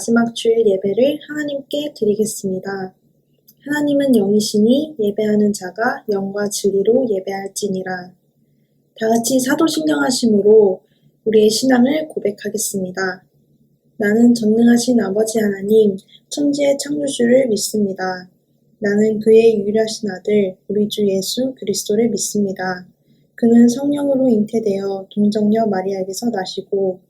이제 다 함께 1월 마지막 주일 예배를 하나님께 드리겠습니다. 하나님은 영이시니 예배하는 자가 영과 진리로 예배할지니라. 다 같이 사도신경 하심으로 우리의 신앙을 고백하겠습니다. 나는 전능하신 아버지 하나님, 천지의 창조주를 믿습니다. 나는 그의 유일하신 아들, 우리 주 예수 그리스도를 믿습니다. 그는 성령으로 잉태되어 동정녀 마리아에게서 나시고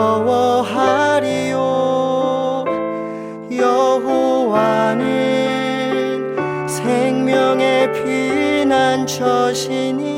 두려워하리요. 여호와는 생명의 피난처시니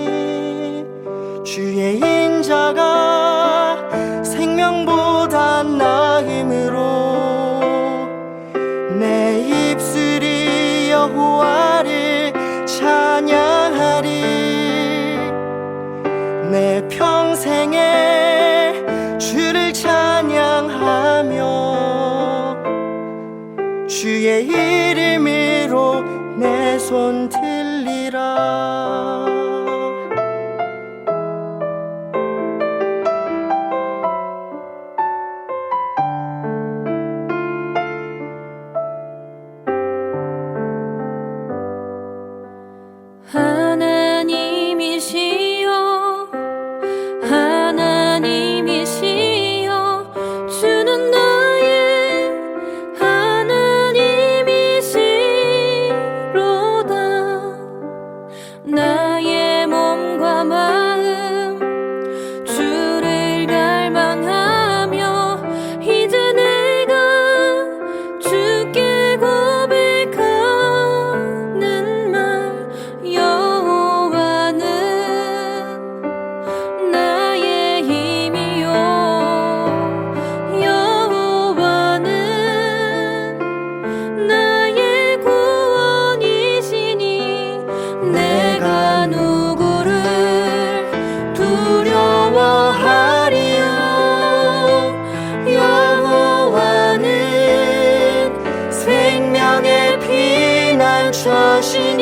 피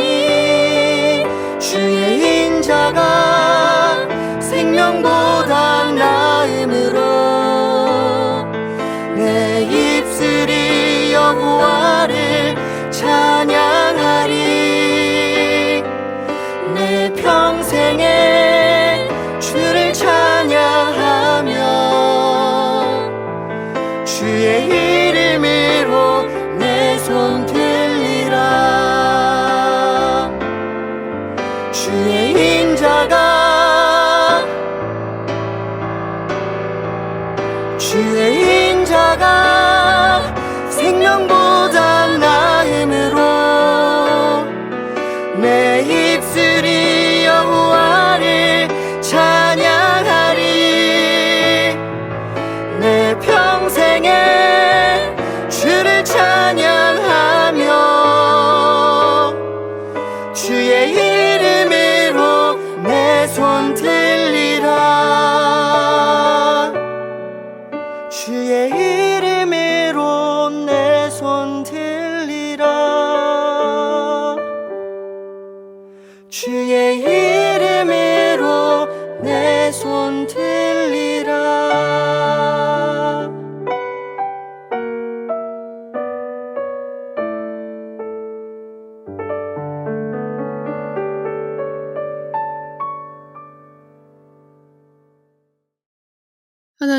いつに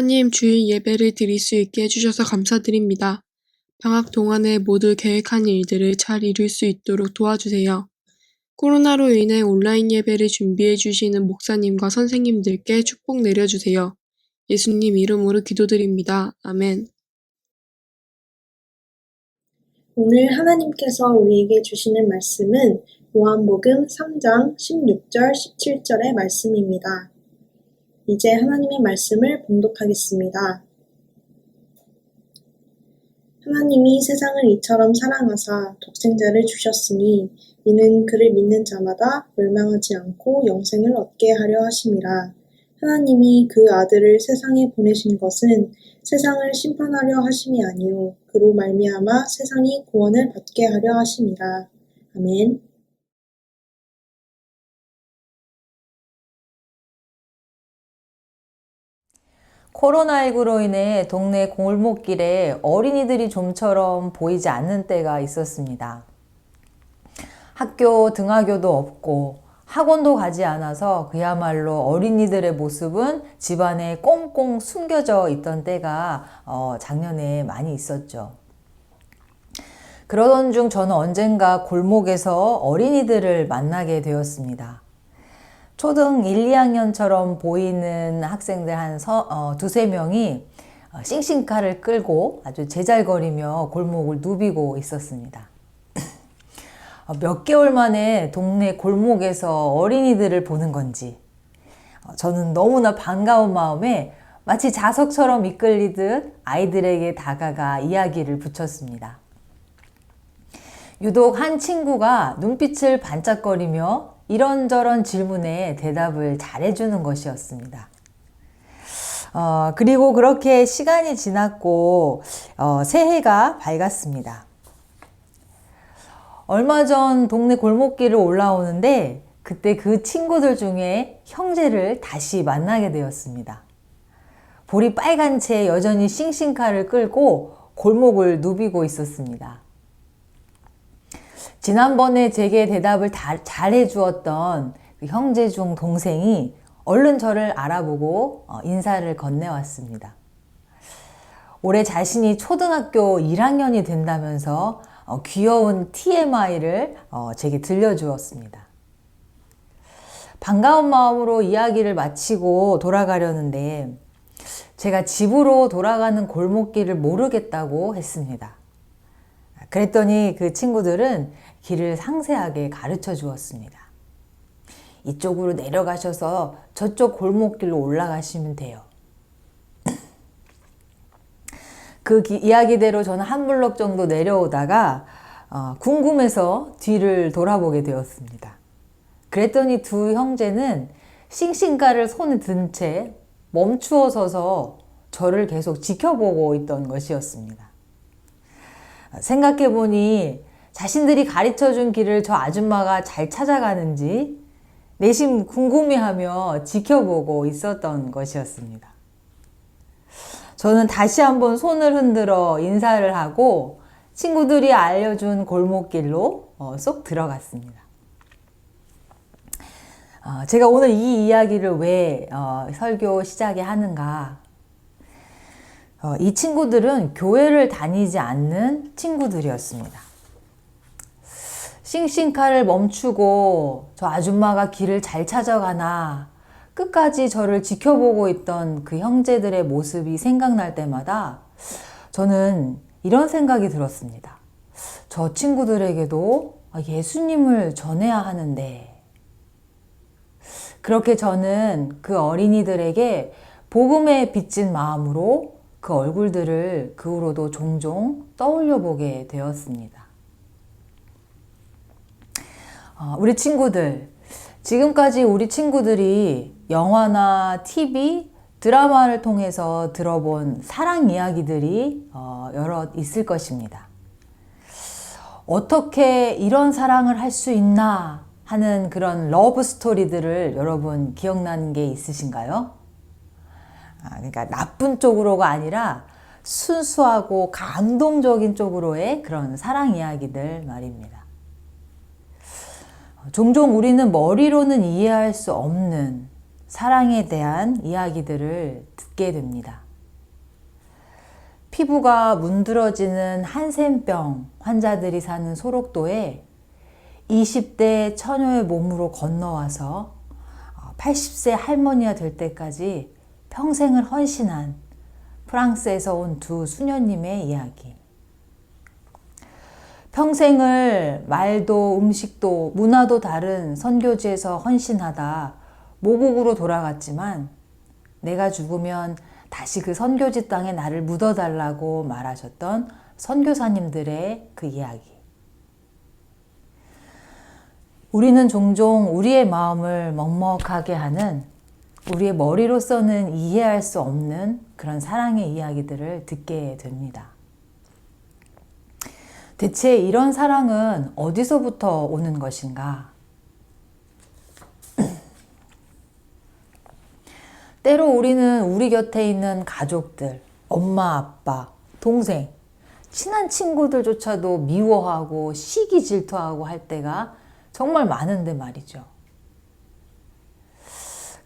하나님 주일 예배를 드릴 수 있게 해주셔서 감사드립니다. 방학 동안에 모두 계획한 일들을 잘 이룰 수 있도록 도와주세요. 코로나로 인해 온라인 예배를 준비해 주시는 목사님과 선생님들께 축복 내려주세요. 예수님 이름으로 기도드립니다. 아멘. 오늘 하나님께서 우리에게 주시는 말씀은 요한복음 3장 16절 17절의 말씀입니다. 이제 하나님의 말씀을 봉독하겠습니다. 하나님이 세상을 이처럼 사랑하사 독생자를 주셨으니 이는 그를 믿는 자마다 멸망하지 않고 영생을 얻게 하려 하심이라. 하나님이 그 아들을 세상에 보내신 것은 세상을 심판하려 하심이 아니요 그로 말미암아 세상이 구원을 받게 하려 하심이라. 아멘. 코로나19로 인해 동네 골목길에 어린이들이 좀처럼 보이지 않는 때가 있었습니다. 학교 등하교도 없고 학원도 가지 않아서 그야말로 어린이들의 모습은 집안에 꽁꽁 숨겨져 있던 때가 어, 작년에 많이 있었죠. 그러던 중 저는 언젠가 골목에서 어린이들을 만나게 되었습니다. 초등 1, 2학년처럼 보이는 학생들 한 서, 어, 두세 명이 어, 싱싱카를 끌고 아주 제잘거리며 골목을 누비고 있었습니다. 어, 몇 개월 만에 동네 골목에서 어린이들을 보는 건지 어, 저는 너무나 반가운 마음에 마치 자석처럼 이끌리듯 아이들에게 다가가 이야기를 붙였습니다. 유독 한 친구가 눈빛을 반짝거리며 이런저런 질문에 대답을 잘해주는 것이었습니다. 어, 그리고 그렇게 시간이 지났고, 어, 새해가 밝았습니다. 얼마 전 동네 골목길을 올라오는데, 그때 그 친구들 중에 형제를 다시 만나게 되었습니다. 볼이 빨간 채 여전히 싱싱카를 끌고 골목을 누비고 있었습니다. 지난번에 제게 대답을 다, 잘 해 주었던 그 형제 중 동생이 얼른 저를 알아보고 어, 인사를 건네왔습니다. 올해 자신이 초등학교 1학년이 된다면서 어, 귀여운 TMI를 어, 제게 들려주었습니다. 반가운 마음으로 이야기를 마치고 돌아가려는데 제가 집으로 돌아가는 골목길을 모르겠다고 했습니다. 그랬더니 그 친구들은 길을 상세하게 가르쳐 주었습니다. 이쪽으로 내려가셔서 저쪽 골목길로 올라가시면 돼요. 그 기, 이야기대로 저는 한 블럭 정도 내려오다가 어, 궁금해서 뒤를 돌아보게 되었습니다. 그랬더니 두 형제는 싱싱가를 손에 든 채 멈추어 서서 저를 계속 지켜보고 있던 것이었습니다. 생각해보니 자신들이 가르쳐 준 길을 저 아줌마가 잘 찾아가는지 내심 궁금해하며 지켜보고 있었던 것이었습니다. 저는 다시 한번 손을 흔들어 인사를 하고 친구들이 알려준 골목길로 어, 쏙 들어갔습니다. 어, 제가 오늘 이 이야기를 왜 어, 설교 시작에 하는가? 이 친구들은 교회를 다니지 않는 친구들이었습니다. 싱싱카를 멈추고 저 아줌마가 길을 잘 찾아가나 끝까지 저를 지켜보고 있던 그 형제들의 모습이 생각날 때마다 저는 이런 생각이 들었습니다. 저 친구들에게도 예수님을 전해야 하는데 그렇게 저는 그 어린이들에게 복음에 빚진 마음으로 그 얼굴들을 그 후로도 종종 떠올려 보게 되었습니다. 어, 우리 친구들, 지금까지 우리 친구들이 영화나 TV, 드라마를 통해서 들어본 사랑 이야기들이 어, 여러 있을 것입니다. 어떻게 이런 사랑을 할 수 있나 하는 그런 러브 스토리들을 여러분 기억나는 게 있으신가요? 아, 그러니까 나쁜 쪽으로가 아니라 순수하고 감동적인 쪽으로의 그런 사랑 이야기들 말입니다. 종종 우리는 머리로는 이해할 수 없는 사랑에 대한 이야기들을 듣게 됩니다. 피부가 문드러지는 한센병 환자들이 사는 소록도에 20대 처녀의 몸으로 건너와서 80세 할머니가 될 때까지 평생을 헌신한 프랑스에서 온 두 수녀님의 이야기. 평생을 말도 음식도 문화도 다른 선교지에서 헌신하다 모국으로 돌아갔지만 내가 죽으면 다시 그 선교지 땅에 나를 묻어달라고 말하셨던 선교사님들의 그 이야기. 우리는 종종 우리의 마음을 먹먹하게 하는 우리의 머리로서는 이해할 수 없는 그런 사랑의 이야기들을 듣게 됩니다. 대체 이런 사랑은 어디서부터 오는 것인가? 때로 우리는 우리 곁에 있는 가족들, 엄마, 아빠, 동생, 친한 친구들조차도 미워하고 시기 질투하고 할 때가 정말 많은데 말이죠.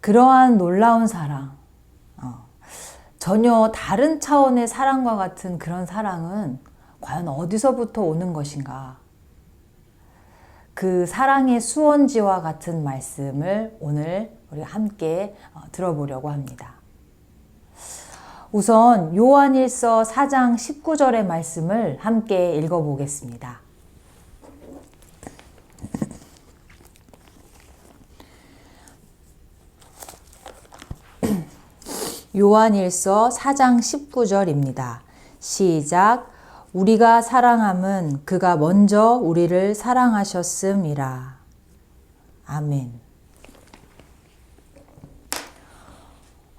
그러한 놀라운 사랑, 어, 전혀 다른 차원의 사랑과 같은 그런 사랑은 과연 어디서부터 오는 것인가? 그 사랑의 수원지와 같은 말씀을 오늘 우리 함께 어, 들어보려고 합니다. 우선 요한일서 4장 19절의 말씀을 함께 읽어보겠습니다. 요한일서 4장 19절입니다. 시작. 우리가 사랑함은 그가 먼저 우리를 사랑하셨음이라. 아멘.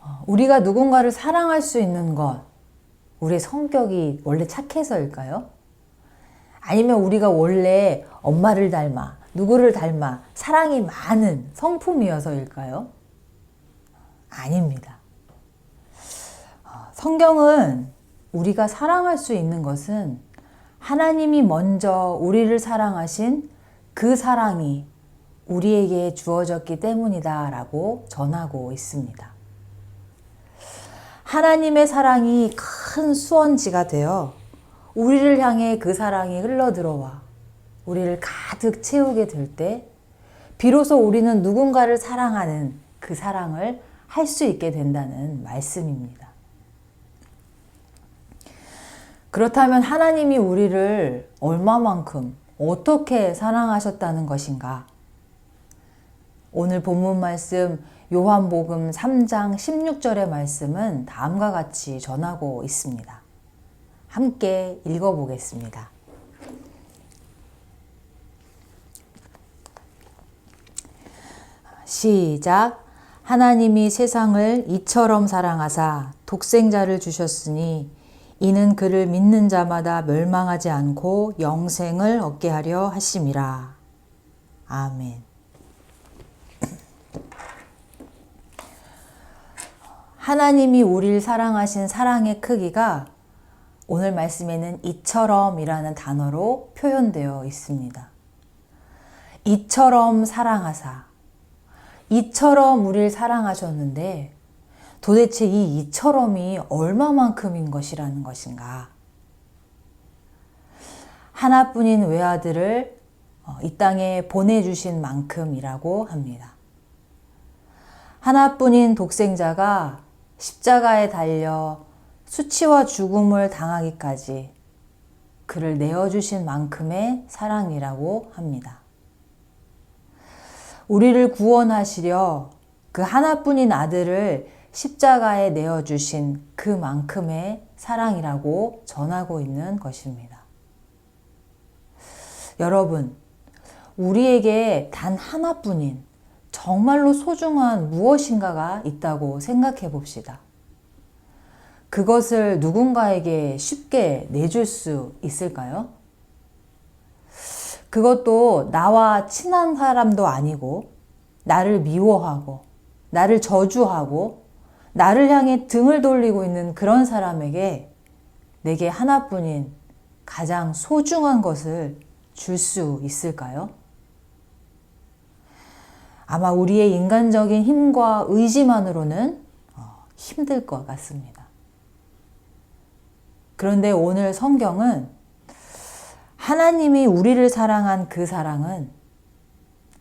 어, 우리가 누군가를 사랑할 수 있는 것, 우리의 성격이 원래 착해서일까요? 아니면 우리가 원래 엄마를 닮아, 누구를 닮아, 사랑이 많은 성품이어서일까요? 아닙니다. 어, 성경은 우리가 사랑할 수 있는 것은 하나님이 먼저 우리를 사랑하신 그 사랑이 우리에게 주어졌기 때문이다 라고 전하고 있습니다. 하나님의 사랑이 큰 수원지가 되어 우리를 향해 그 사랑이 흘러들어와 우리를 가득 채우게 될 때 비로소 우리는 누군가를 사랑하는 그 사랑을 할 수 있게 된다는 말씀입니다. 그렇다면 하나님이 우리를 얼마만큼 어떻게 사랑하셨다는 것인가? 오늘 본문 말씀 요한복음 3장 16절의 말씀은 다음과 같이 전하고 있습니다. 함께 읽어보겠습니다. 시작. 하나님이 세상을 이처럼 사랑하사 독생자를 주셨으니 이는 그를 믿는 자마다 멸망하지 않고 영생을 얻게 하려 하심이라. 아멘. 하나님이 우리를 사랑하신 사랑의 크기가 오늘 말씀에는 이처럼이라는 단어로 표현되어 있습니다. 이처럼 사랑하사. 이처럼 우리를 사랑하셨는데 도대체 이 이처럼이 얼마만큼인 것이라는 것인가? 하나뿐인 외아들을 어, 이 땅에 보내주신 만큼이라고 합니다. 하나뿐인 독생자가 십자가에 달려 수치와 죽음을 당하기까지 그를 내어주신 만큼의 사랑이라고 합니다. 우리를 구원하시려 그 하나뿐인 아들을 십자가에 내어주신 그만큼의 사랑이라고 전하고 있는 것입니다. 여러분, 우리에게 단 하나뿐인 정말로 소중한 무엇인가가 있다고 생각해 봅시다. 그것을 누군가에게 쉽게 내줄 수 있을까요? 그것도 나와 친한 사람도 아니고, 나를 미워하고, 나를 저주하고, 나를 향해 등을 돌리고 있는 그런 사람에게 내게 하나뿐인 가장 소중한 것을 줄 수 있을까요? 아마 우리의 인간적인 힘과 의지만으로는 어, 힘들 것 같습니다. 그런데 오늘 성경은 하나님이 우리를 사랑한 그 사랑은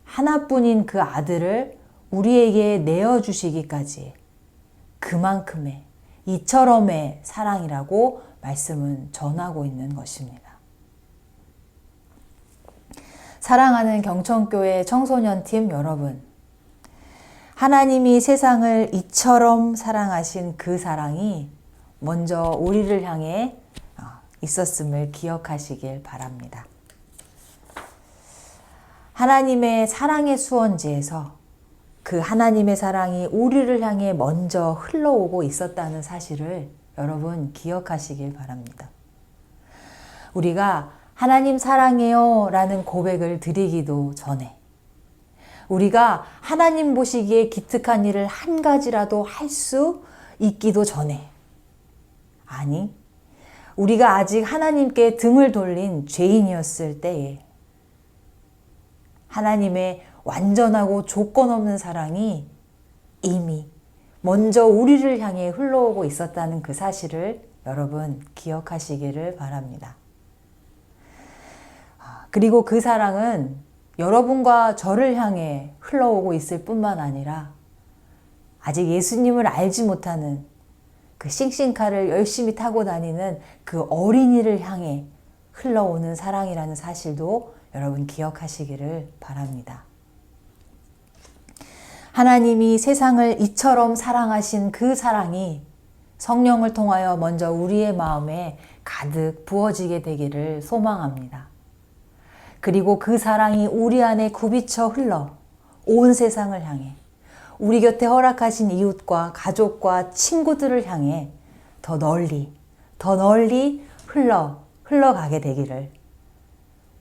하나뿐인 그 아들을 우리에게 내어주시기까지 그만큼의 이처럼의 사랑이라고 말씀은 전하고 있는 것입니다. 사랑하는 경천교회 청소년팀 여러분, 하나님이 세상을 이처럼 사랑하신 그 사랑이 먼저 우리를 향해 어, 있었음을 기억하시길 바랍니다. 하나님의 사랑의 수원지에서 그 하나님의 사랑이 우리를 향해 먼저 흘러오고 있었다는 사실을 여러분 기억하시길 바랍니다. 우리가 하나님 사랑해요 라는 고백을 드리기도 전에 우리가 하나님 보시기에 기특한 일을 한 가지라도 할 수 있기도 전에 아니 우리가 아직 하나님께 등을 돌린 죄인이었을 때에 하나님의 완전하고 조건 없는 사랑이 이미 먼저 우리를 향해 흘러오고 있었다는 그 사실을 여러분 기억하시기를 바랍니다. 아, 그리고 그 사랑은 여러분과 저를 향해 흘러오고 있을 뿐만 아니라 아직 예수님을 알지 못하는 그 싱싱카를 열심히 타고 다니는 그 어린이를 향해 흘러오는 사랑이라는 사실도 여러분 기억하시기를 바랍니다. 하나님이 세상을 이처럼 사랑하신 그 사랑이 성령을 통하여 먼저 우리의 마음에 가득 부어지게 되기를 소망합니다. 그리고 그 사랑이 우리 안에 굽이쳐 흘러 온 세상을 향해 우리 곁에 허락하신 이웃과 가족과 친구들을 향해 더 널리, 더 널리 흘러, 흘러가게 되기를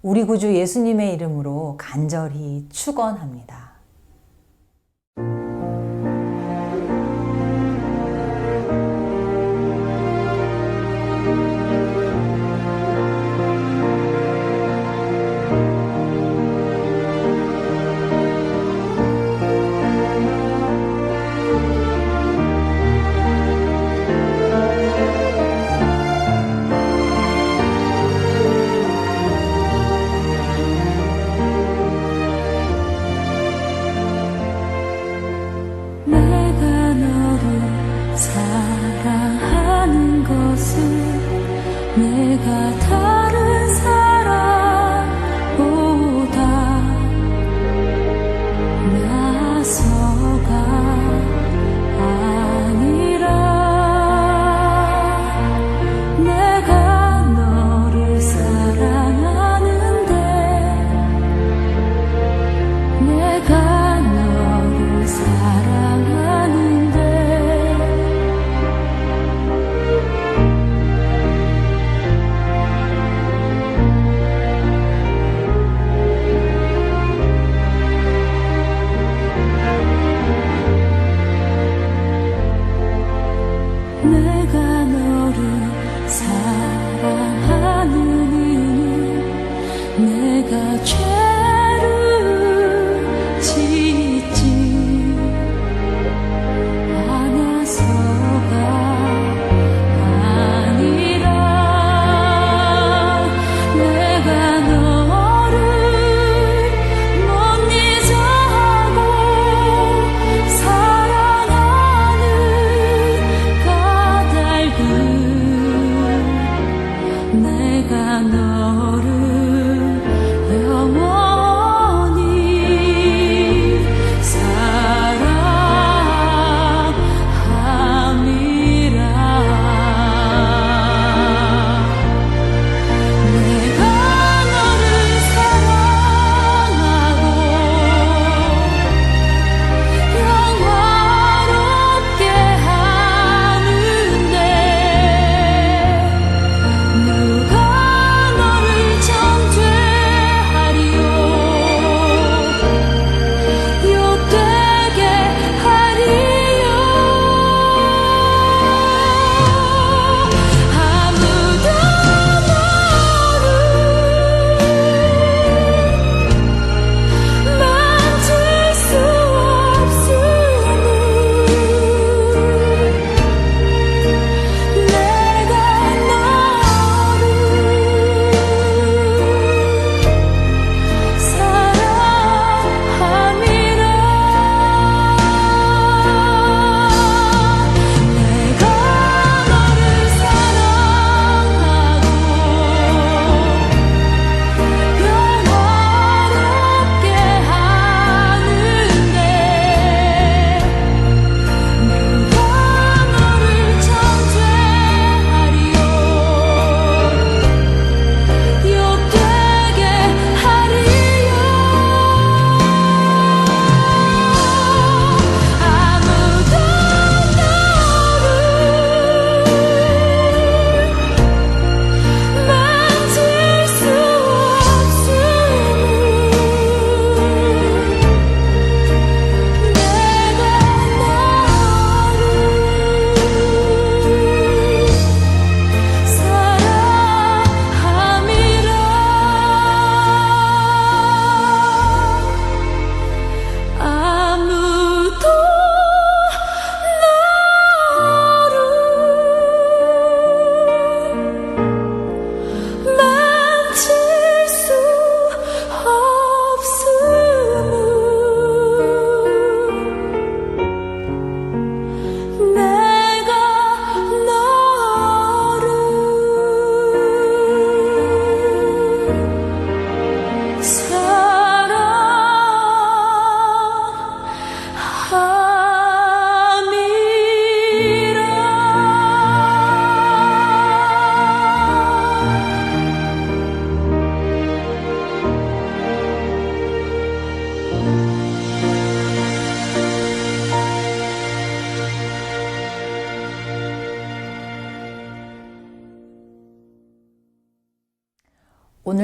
우리 구주 예수님의 이름으로 간절히 축원합니다.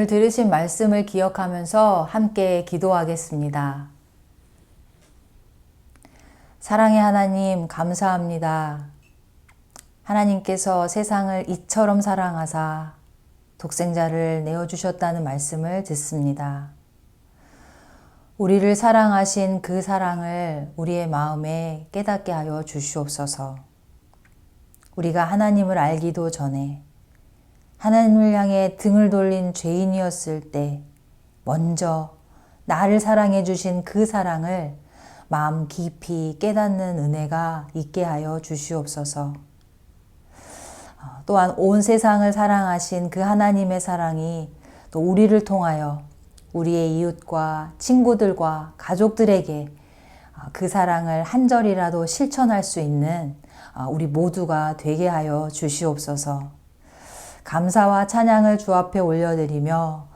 오늘 들으신 말씀을 기억하면서 함께 기도하겠습니다. 사랑의 하나님, 감사합니다. 하나님께서 세상을 이처럼 사랑하사 독생자를 내어주셨다는 말씀을 듣습니다. 우리를 사랑하신 그 사랑을 우리의 마음에 깨닫게 하여 주시옵소서. 우리가 하나님을 알기도 전에 하나님을 향해 등을 돌린 죄인이었을 때 먼저 나를 사랑해 주신 그 사랑을 마음 깊이 깨닫는 은혜가 있게 하여 주시옵소서. 어, 또한 온 세상을 사랑하신 그 하나님의 사랑이 또 우리를 통하여 우리의 이웃과 친구들과 가족들에게 어, 그 사랑을 한 절이라도 실천할 수 있는 어, 우리 모두가 되게 하여 주시옵소서. 감사와 찬양을 주 앞에 올려드리며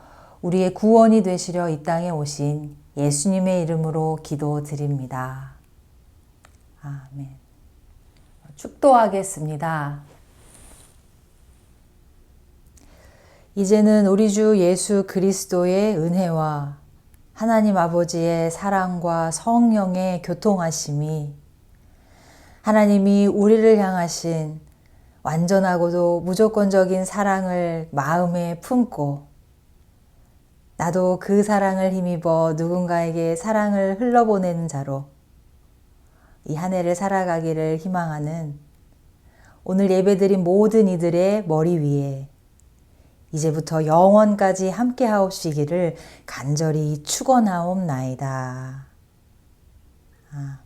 우리의 구원이 되시려 이 땅에 오신 예수님의 이름으로 기도드립니다. 아멘. 축도하겠습니다. 이제는 우리 주 예수 그리스도의 은혜와 하나님 아버지의 사랑과 성령의 교통하심이 하나님이 우리를 향하신 완전하고도 무조건적인 사랑을 마음에 품고 나도 그 사랑을 힘입어 누군가에게 사랑을 흘러보내는 자로 이 한 해를 살아가기를 희망하는 오늘 예배드린 모든 이들의 머리 위에 이제부터 영원까지 함께 하옵시기를 간절히 축원하옵나이다. 아